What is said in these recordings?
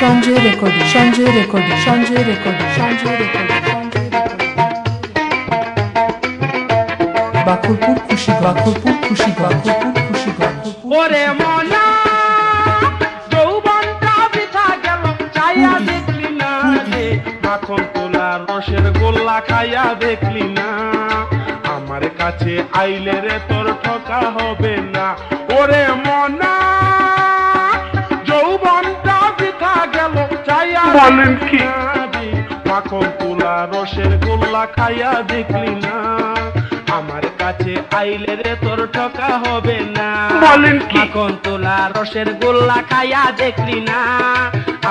Sanjay recording Sanjay recording Sanjay recording Sanjay recording Bakurpur খুশি বাকুরপুর খুশি বাকুরপুর খুশি বাকুরপুর ওরে মনা যৌবনটা বৃথা গেল চাইয়া দেখলি না রে মাখন তোলা রসের গোল্লা খাইয়া দেখলি না আমার কাছে আইলে রে তোর ঠকা হবে না ওরে মনা বলেন কি? মাখন তোলা রসের গোল্লা খাইয়া দেখলি না। আমার কাছে আইলে রে তোর ঠকা হবে না। বলেন কি? মাখন তোলা রসের গোল্লা খাইয়া দেখলি না।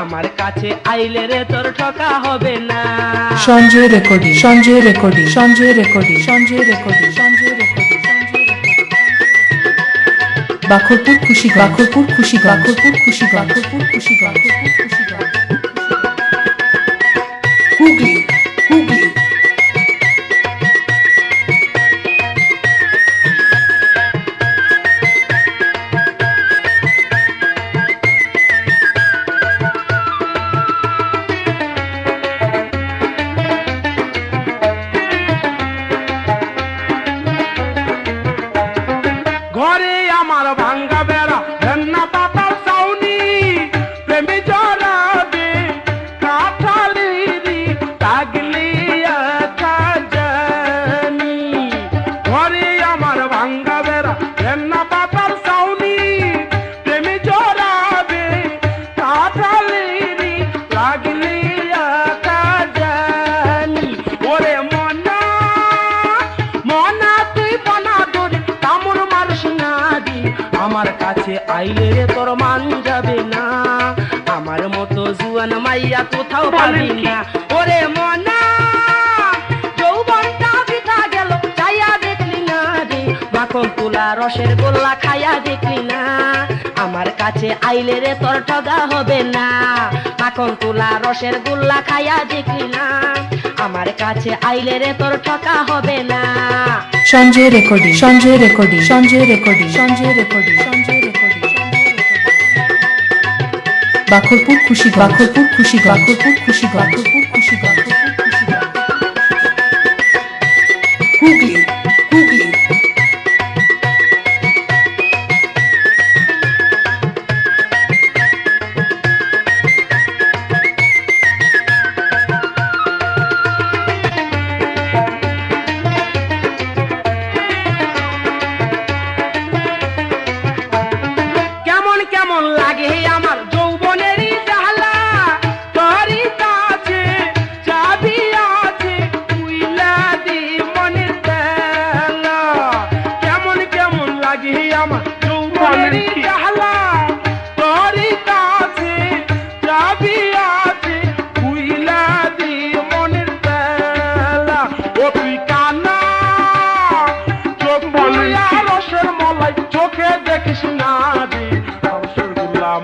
আমার কাছে আইলে রে তোর ঠকা হবে না। Sanjay recording. Sanjay recording. Sanjay recording. Sanjay recording. Sanjay recording. Sanjay recording Bakharpur খুশি বাখরপুর খুশি বাখরপুর খুশি বাখরপুর খুশি বাখরপুর খুশি হুগলি হুগলি আমার কাছে আইলে রে তোর মান যাবে না। আমার মতো জুয়ান মাইয়া কোথাও পাবি না। ওরে মনা যৌবনটা বৃথা গেল চাইয়া দেখলি না রে। মাখন তুলা রসের গোল্লা খাইয়া দেখলি না। আমার কাছে আইলে রে তোর ঠগা হবে না। মাখন তুলা রসের গোল্লা খাইয়া দেখলি না। আমার কাছে আইলে রে তোর ঠকা হবে না। Sanjay recording. Sanjay recording. Sanjay recording. Sanjay recording. Sanjay recording. Bakharpur খুশি বাখরপুর খুশি বাখরপুর খুশি বাখরপুর খুশি বাখরপুর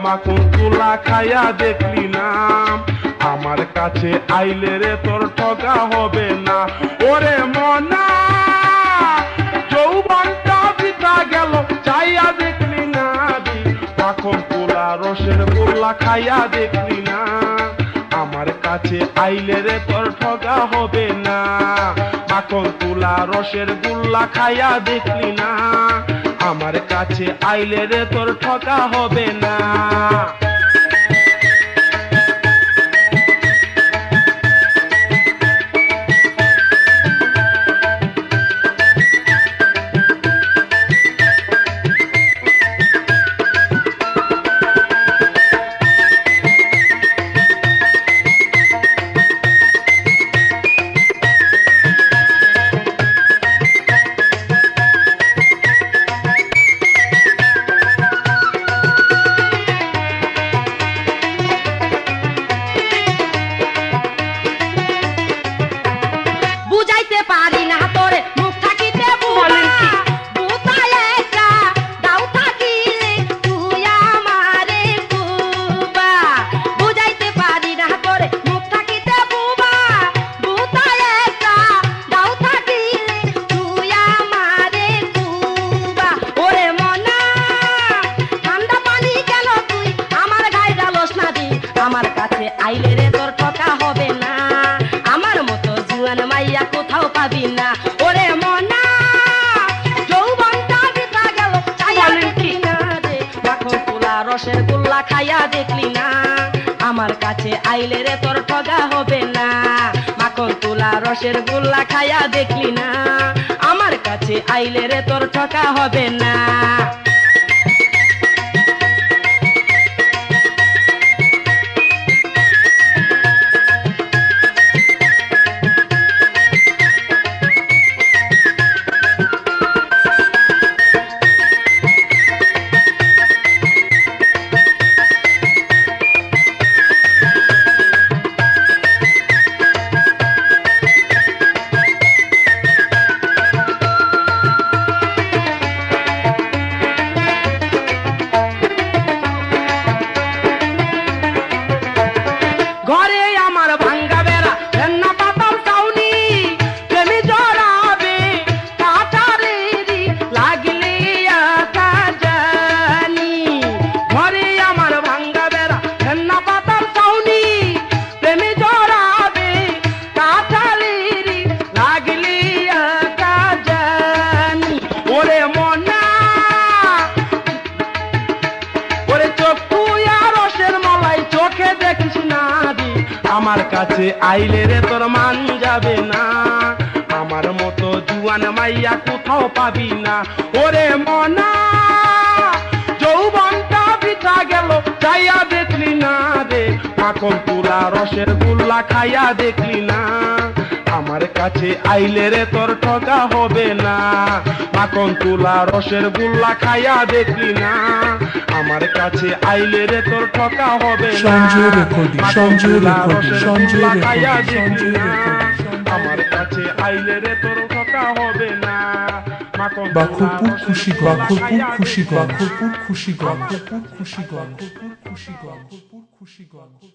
মাখন দেখলি না। আমার কাছে আইলে রে তোর ঠগা হবে না। ওরে মনা, যৌবনটা বিতা গেল চাইয়া দেখলি না মাখন তুলা, রসের গোল্লা খাইয়া দেখলি না। কাছে আইলে রে তোর ঠগা হবে না। মাখন তুলা, রসের গুল্লা খাইয়া দেখলি না। আমার কাছে আইলে রে তোর ঠকা হবে না। রসের গোল্লা খাইয়া দেখলি না। আমার কাছে আইলে রে তোর ঠগা হবে না। মাখন তোলা রসের গোল্লা খাইয়া দেখলি না। আমার কাছে আইলে রে তোর ঠকা হবে না। আমার কাছে আইলে রে, তোর মান যাবে না। আমার মতো জুয়ান মাইয়া কোথাও পাবি না। ওরে মনা, যৌবনটা বিতা গেল চাইয়া দেখলি না রে। মাখন তুলা রসের গুল্লা খাইয়া দেখলি না। আমার কাছে আইলে রে তোর ঠকা হবে না। মাখন তুলা রসের গুল্লা খাইয়া দেখলি না। আমার কাছে আইলে রে তোর ঠকা হবে না। সঞ্জয় সঞ্জয় খাইয়া সঞ্জয় না। আমার কাছে আইলে রে তোর ঠকা হবে না। বাখরপুর খুশি বাখরপুর খুশি বাখরপুর খুশি বাখরপুর খুশি বাখরপুর খুশি বাখরপুর খুশি বাখরপুর